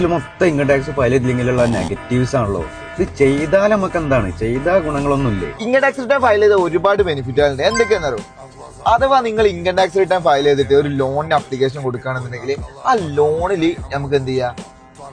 ഇതിൽ മൊത്തം income tax file ചെയ്തില്ലെങ്കിലുള്ള നെഗറ്റീവ്സ് ആണല്ലോ. ഇത് ചെയ്താൽ നമുക്ക് എന്താണ്? ചെയ്താൽ ഗുണങ്ങളൊന്നുമില്ലേ? ഇൻകം ടാക്സ് റിട്ടേൺ ഫയൽ ചെയ്ത ഒരുപാട് ബെനിഫിറ്റുകളുണ്ട് എന്തൊക്കെയാണെന്നറിയോ അഥവാ നിങ്ങൾ ഇൻകം ടാക്സ് റിട്ടേൺ ഫയൽ ചെയ്തിട്ട് ഒരു ലോണിന് അപ്ലിക്കേഷൻ കൊടുക്കുകയാണെന്നുണ്ടെങ്കിൽ ആ ലോണിൽ നമുക്ക് എന്ത് ചെയ്യാം?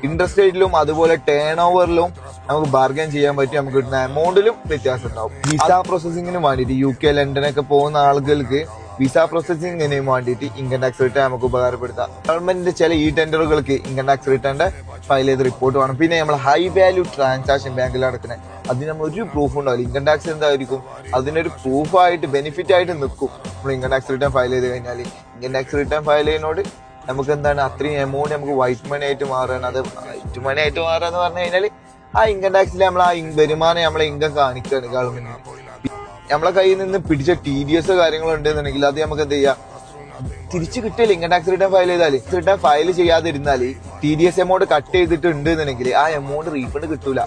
ഇൻട്രസ്റ്റ് റേറ്റിലും അതുപോലെ ടേൺ ഓവറിലും നമുക്ക് ബാർഗൈൻ ചെയ്യാൻ പറ്റും. നമുക്ക് കിട്ടുന്ന എമൗണ്ടിലും വ്യത്യാസം ഉണ്ടാവും. വിസ പ്രോസസ്സിങ്ങിന് വേണ്ടിയിട്ട് യു കെ ലണ്ടനൊക്കെ പോകുന്ന ആളുകൾക്ക് വിസ പ്രോസസ്സിങ്ങിന് വേണ്ടിയിട്ട് ഇൻകം ടാക്സ് റിട്ടേൺ നമുക്ക് ഉപകാരപ്പെടുത്താം. ഗവൺമെന്റിന്റെ ചില ഇ ടെൻഡറുകൾക്ക് ഇൻകം ടാക്സ് റിട്ടേണിന്റെ ഫയൽ ചെയ്ത് റിപ്പോർട്ട് വേണം. പിന്നെ നമ്മൾ ഹൈ വാല്യൂ ട്രാൻസാക്ഷൻ ബാങ്കിൽ നടക്കുന്നത്. അതിന് നമ്മൾ ഒരു പ്രൂഫ് ഉണ്ടാവില്ല. ഇൻകം ടാക്സ് എന്തായിരിക്കും? അതിനൊരു പ്രൂഫായിട്ട് ബെനിഫിറ്റ് ആയിട്ട് നിൽക്കും. നമ്മൾ ഇൻകം ടാക്സ് റിട്ടേൺ ഫയൽ ചെയ്ത് കഴിഞ്ഞാൽ ഇൻകം ടാക്സ് റിട്ടേൺ ഫയൽ ചെയ്യുന്നതിനോട് നമുക്ക് എന്താണ്? അത്രയും എമൗണ്ട് നമുക്ക് വൈറ്റ് മണി ആയിട്ട് മാറുകയാണ് അത് വൈറ്റ് മണി ആയിട്ട് മാറുക എന്ന് പറഞ്ഞു കഴിഞ്ഞാൽ ആ ഇൻകം ടാക്സിൽ നമ്മൾ ആ വരുമാനം നമ്മളെ ഇൻകം കാണിക്കുകയാണ് ഗവൺമെന്റിന് നമ്മളെ കയ്യിൽ നിന്ന് പിടിച്ച ടി ഡി എസ് കാര്യങ്ങളുണ്ടെന്നുണ്ടെങ്കിൽ അത് നമുക്ക് എന്ത് ചെയ്യാം? തിരിച്ചു കിട്ടില്ല ഇൻകം ടാക്സ് റിട്ടേൺ ഫയൽ ചെയ്താൽ return file ചെയ്യാതിരുന്നാൽ T D S amount cut ചെയ്തിട്ടുണ്ട് എന്നുണ്ടെങ്കിൽ ആ എമൗണ്ട് റീഫണ്ട് കിട്ടൂല.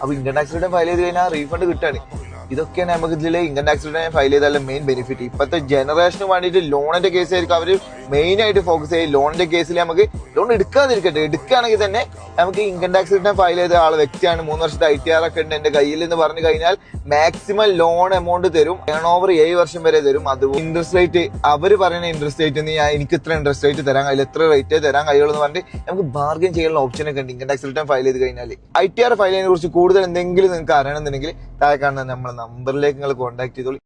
അപ്പൊ ഇൻകം ടാക്സ് റിട്ടേൺ ഫയൽ ചെയ്ത് കഴിഞ്ഞാൽ റീഫണ്ട് കിട്ടാണ്. ഇതൊക്കെയാണ് നമുക്ക് ഇതിലെ ഇൻകം ടാക്സ് റിട്ടേൺ ഫയൽ ചെയ്താലും മെയിൻ ബെനിഫിറ്റ് ഇപ്പോഴത്തെ ജനറേഷന് വേണ്ടിയിട്ട് ലോണിന്റെ കേസ് ആയിരിക്കും. അവർ മെയിൻ ആയിട്ട് ഫോക്കസ് ചെയ്യുക ലോണിന്റെ കേസിൽ നമുക്ക് ലോൺ എടുക്കാതിരിക്കട്ടെ. എടുക്കുകയാണെങ്കിൽ തന്നെ നമുക്ക് ഇൻകം ടാക്സ് റിട്ടേൺ ഫയൽ ചെയ്ത ആൾ വ്യക്തിയാണ്. മൂന്ന് വർഷത്തെ ഐ ടി ആർ ഒക്കെ ഉണ്ട് എന്റെ കയ്യിൽ എന്ന് പറഞ്ഞു കഴിഞ്ഞാൽ മാക്സിമം ലോൺ എമൗണ്ട് തരും. ടേൺ ഓവർ ഏഴ് വർഷം വരെ തരും. അത് ഇൻട്രസ്റ്റ് റേറ്റ് അവർ പറയുന്ന ഇൻട്രസ്റ്റ് റേറ്റ് ഞാൻ എനിക്ക് ഇത്ര ഇൻട്രസ്റ്റ് റേറ്റ് തരാൻ കഴിയില്ല. എത്ര റേറ്റ് തരാൻ കഴിയുള്ളൂ എന്ന് പറഞ്ഞിട്ട് നമുക്ക് ബാർഗൈൻ ചെയ്യാനുള്ള ഓപ്ഷൻ ഒക്കെ ഉണ്ട് ഇൻകം ടാക്സ് റിട്ടേൺ ഫയൽ ചെയ്ത് കഴിഞ്ഞാൽ ഐ ടി ആർ ഫയൽ ചെയ്യുന്നതിനെ കുറിച്ച് കൂടുതൽ എന്തെങ്കിലും നിങ്ങൾക്ക് അറിയണമെന്നുണ്ടെങ്കിൽ താഴെ കാണുന്ന നമ്മുടെ നമ്പറിലേക്ക് നിങ്ങൾ കോൺടാക്ട് ചെയ്തോളൂ.